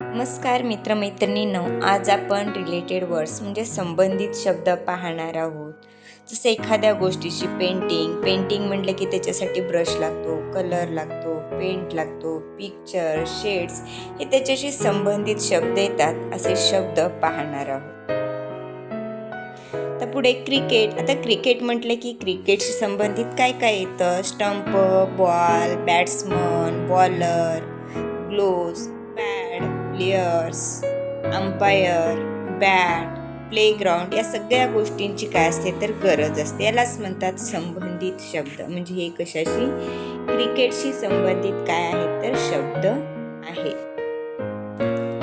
नमस्कार मित्रमैत्रिणींनो आज आपण रिलेटेड वर्ड्स म्हणजे संबंधित शब्द पाहणार आहोत. जसं एखाद्या गोष्टीची पेंटिंग पेंटिंग म्हटलं की त्याच्यासाठी ब्रश लागतो कलर लागतो पेंट लागतो पिक्चर शेड्स हे त्याच्याशी संबंधित शब्द येतात असे शब्द पाहणार आहोत. तर पुढे क्रिकेट आता क्रिकेट म्हटलं की क्रिकेटशी संबंधित काय काय येतं? Stump ball batsman bowler gloves players umpire bat playground या सगळ्या गोष्टींची काय असते तर गरज असते. यालाच म्हणतात संबंधित शब्द. म्हणजे हे कशाशी? क्रिकेटशी संबंधित काय आहे तर शब्द आहे.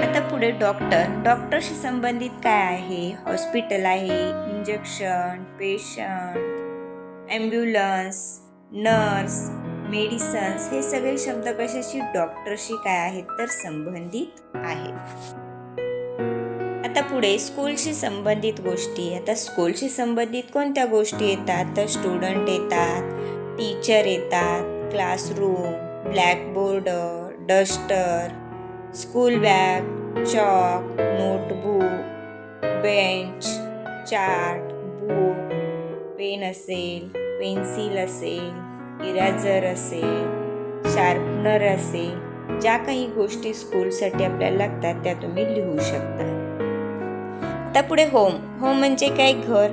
आता पुढे डॉक्टर डॉक्टरशी संबंधित काय आहे? हॉस्पिटल आहे injection patient ambulance nurse medicines हे सगळे शब्द कशाशी डॉक्टरशी काय आहेत तर संबंधित आहेत. आता पुढे स्कूलशी संबंधित गोष्टी. आता स्कूलशी संबंधित कोणत्या गोष्टी येतात? तर स्टुडंट येतात टीचर येतात classroom blackboard duster school bag chalk notebook bench chart book pen असेल पेन्सिल असेल इरेझर असेल शार्पनर असेल ज्या काही गोष्टी स्कूलसाठी आपल्याला लागतात त्या तुम्ही लिहू शकता. आता पुढे होम होम म्हणजे काय? घर.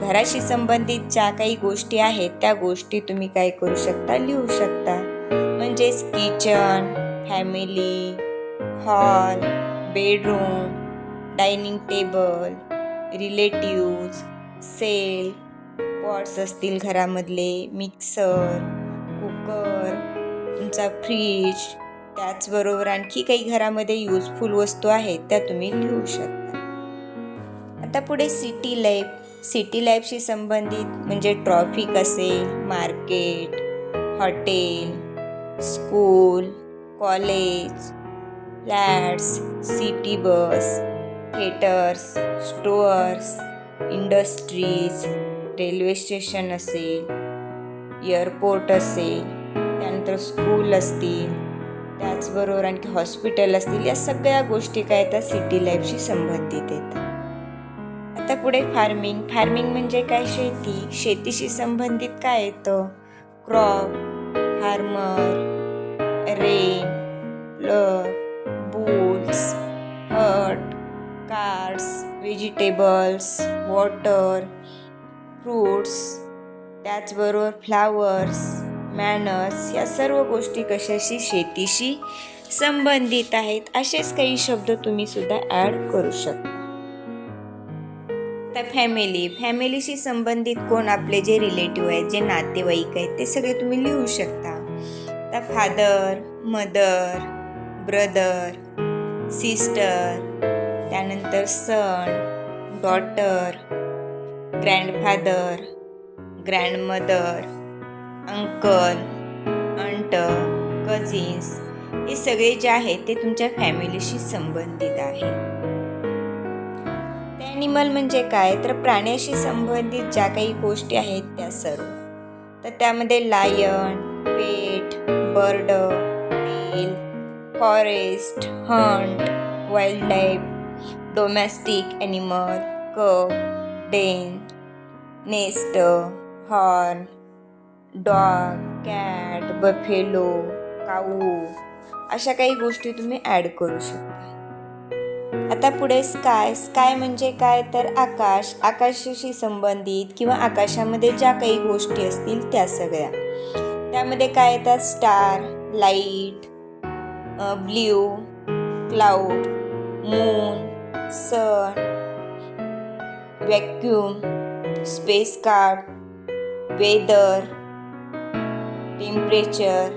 घराशी संबंधित ज्या काही गोष्टी आहेत त्या गोष्टी तुम्ही काय करू शकता? लिहू शकता. म्हणजेच kitchen family hall bedroom dining table relatives cell pots असतील घरामधले मिक्सर कुकर तुमचा फ्रीज त्याचबरोबर आणखी काही घरामध्ये यूजफुल वस्तू आहेत त्या तुम्ही लिहू शकता. आता पुढे सिटी लाईफ. सिटी लाईफशी संबंधित म्हणजे ट्रॉफिक असेल market hotel school college flats city bus theatres stores industries railway station असेल एअरपोर्ट असेल त्यानंतर स्कूल असतील त्याचबरोबर आणखी हॉस्पिटल असतील या सगळ्या गोष्टी काय त्या सिटी लाईफशी संबंधित येतात आता पुढे फार्मिंग. फार्मिंग म्हणजे काय शेती? शेतीशी संबंधित काय येतं? Crop farmer rain plough hurt hut cards vegetables water fruits त्याचबरोबर फ्लावर्स मॅनर्स या सर्व गोष्टी कशाशी शेतीशी संबंधित आहेत असेच काही शब्द तुम्ही सुद्धा ॲड करू शकता. तर फॅमिली फॅमिलीशी संबंधित कोण आपले जे रिलेटिव्ह आहेत जे नातेवाईक आहेत ते सगळे तुम्ही लिहू शकता. तर फादर मदर ब्रदर सिस्टर त्यानंतर son daughter grandfather grandmother uncle aunt cousins हे सगळे जे आहेत ते तुमच्या फॅमिलीशी संबंधित आहे. ॲनिमल म्हणजे काय? तर प्राण्याशी संबंधित ज्या काही गोष्टी आहेत त्या सर्व. तर त्यामध्ये lion pet bird tail forest hunt wild life domestic animal cub den nest horn dog cat buffalo cow अशा काही गोष्टी तुम्ही ॲड करू शकता. आता पुढे स्काय स्काय म्हणजे काय? तर आकाश. आकाशाशी संबंधित किंवा आकाशामध्ये ज्या काही गोष्टी असतील त्या सगळ्या. त्यामध्ये काय येतात? Star light blue cloud moon sun vacuum space card weather temperature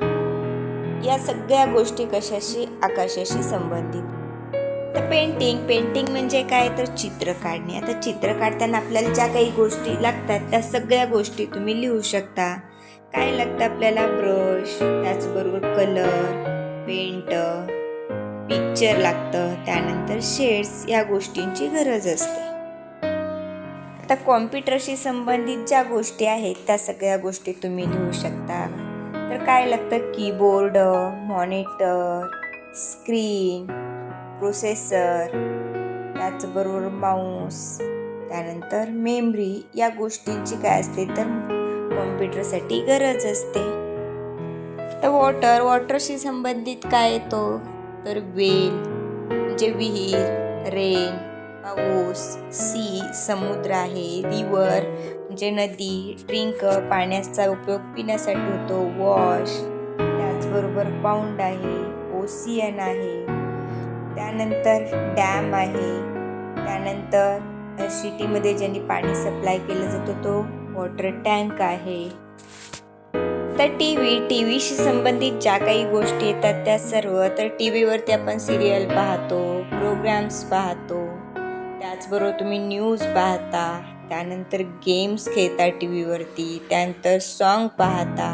या सगळ्या गोष्टी कशाशी आकाशाशी संबंधित. तर पेंटिंग पेंटिंग म्हणजे काय? तर चित्र काढणे. आता चित्र काढताना आपल्याला ज्या काही गोष्टी लागतात त्या सगळ्या गोष्टी तुम्ही लिहू शकता. काय लागतं आपल्याला? ब्रश त्याचबरोबर कलर पेंट पिक्चर लागतं. त्यानंतर शेड्स या गोष्टींची गरज असते. आता कॉम्प्युटरशी संबंधित ज्या गोष्टी आहेत त्या सगळ्या गोष्टी तुम्ही लिहू शकता. तर काय लागतं? कीबोर्ड मॉनिटर स्क्रीन प्रोसेसर त्याचबरोबर माऊस त्यानंतर मेमरी या गोष्टींची काय असते तर कॉम्प्युटरसाठी गरज असते. तर वॉटर वॉटरशी संबंधित काय येतो? तर वेल म्हणजे विहीर रेन पाऊस सी समुद्र आहे रिवर म्हणजे नदी ड्रिंक पाण्याचा उपयोग पिण्यासाठी होतो वॉश त्याचबरोबर पाऊंड आहे ओसियन आहे त्यानंतर डॅम आहे त्यानंतर सिटीमध्ये ज्यांनी पाणी सप्लाय केलं जातं तो वॉटर टँक आहे. तर टी व्ही टी व्हीशी संबंधित ज्या काही गोष्टी येतात त्या सर्व तर टी व्हीवरती आपण सिरियल पाहतो प्रोग्राम्स पाहतो त्याचबरोबर तुम्ही न्यूज पाहता त्यानंतर गेम्स खेळता टी व्हीवरती त्यानंतर सॉन्ग पाहता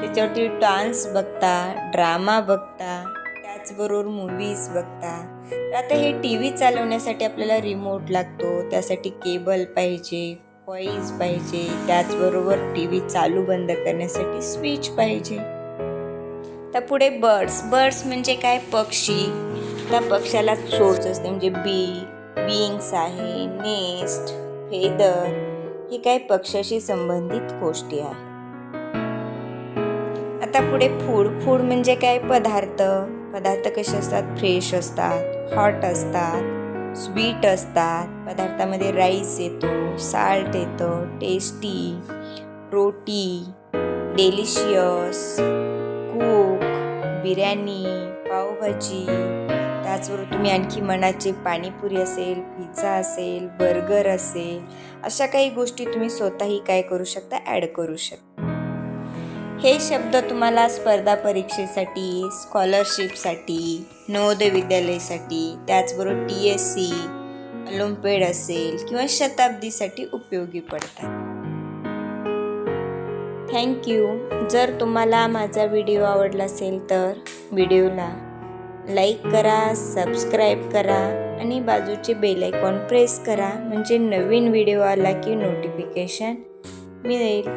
त्याच्यावरती डान्स बघता ड्रामा बघता त्याचबरोबर मूवीज बघता. तर आता हे टी व्ही चालवण्यासाठी आपल्याला रिमोट लागतो त्यासाठी केबल पाहिजे कॉईज पाहिजे त्याचबरोबर टी व्ही चालू बंद करण्यासाठी स्विच पाहिजे. तर पुढे बर्ड्स बर्ड्स म्हणजे काय? पक्षी. त्या पक्षाला चोच असते म्हणजे बी विंग्स आहे नेस्ट फेदर हे काय पक्षाशी संबंधित गोष्टी आहे आता पुढे फूड. फूड म्हणजे काय? पदार्थ. पदार्थ कसे असतात? फ्रेश असतात हॉट असतात स्वीट असतात. पदार्थामध्ये राईस येतो साल्ट येतं tasty roti delicious cook biryani pav bhaji त्याचबरोबर तुम्ही आणखी मनाचे पाणीपुरी असेल पिझ्झा असेल बर्गर असेल अशा काही गोष्टी तुम्ही स्वतःही काय करू शकता ॲड करू शकता. हे शब्द तुम्हाला स्पर्धा परीक्षेसाठी स्कॉलरशिपसाठी नवोदय विद्यालयासाठी त्याचबरोबर टी एस सी ऑलिम्पिड असेल किंवा शताब्दीसाठी उपयोगी पडतात. थँक्यू जर तुम्हाला माझा व्हिडिओ आवडला असेल तर व्हिडिओला लाईक करा सबस्क्राईब करा आणि बाजूचे बेल आयकॉन प्रेस करा. म्हणजे नवीन व्हिडिओ आला की नोटिफिकेशन मिळेल.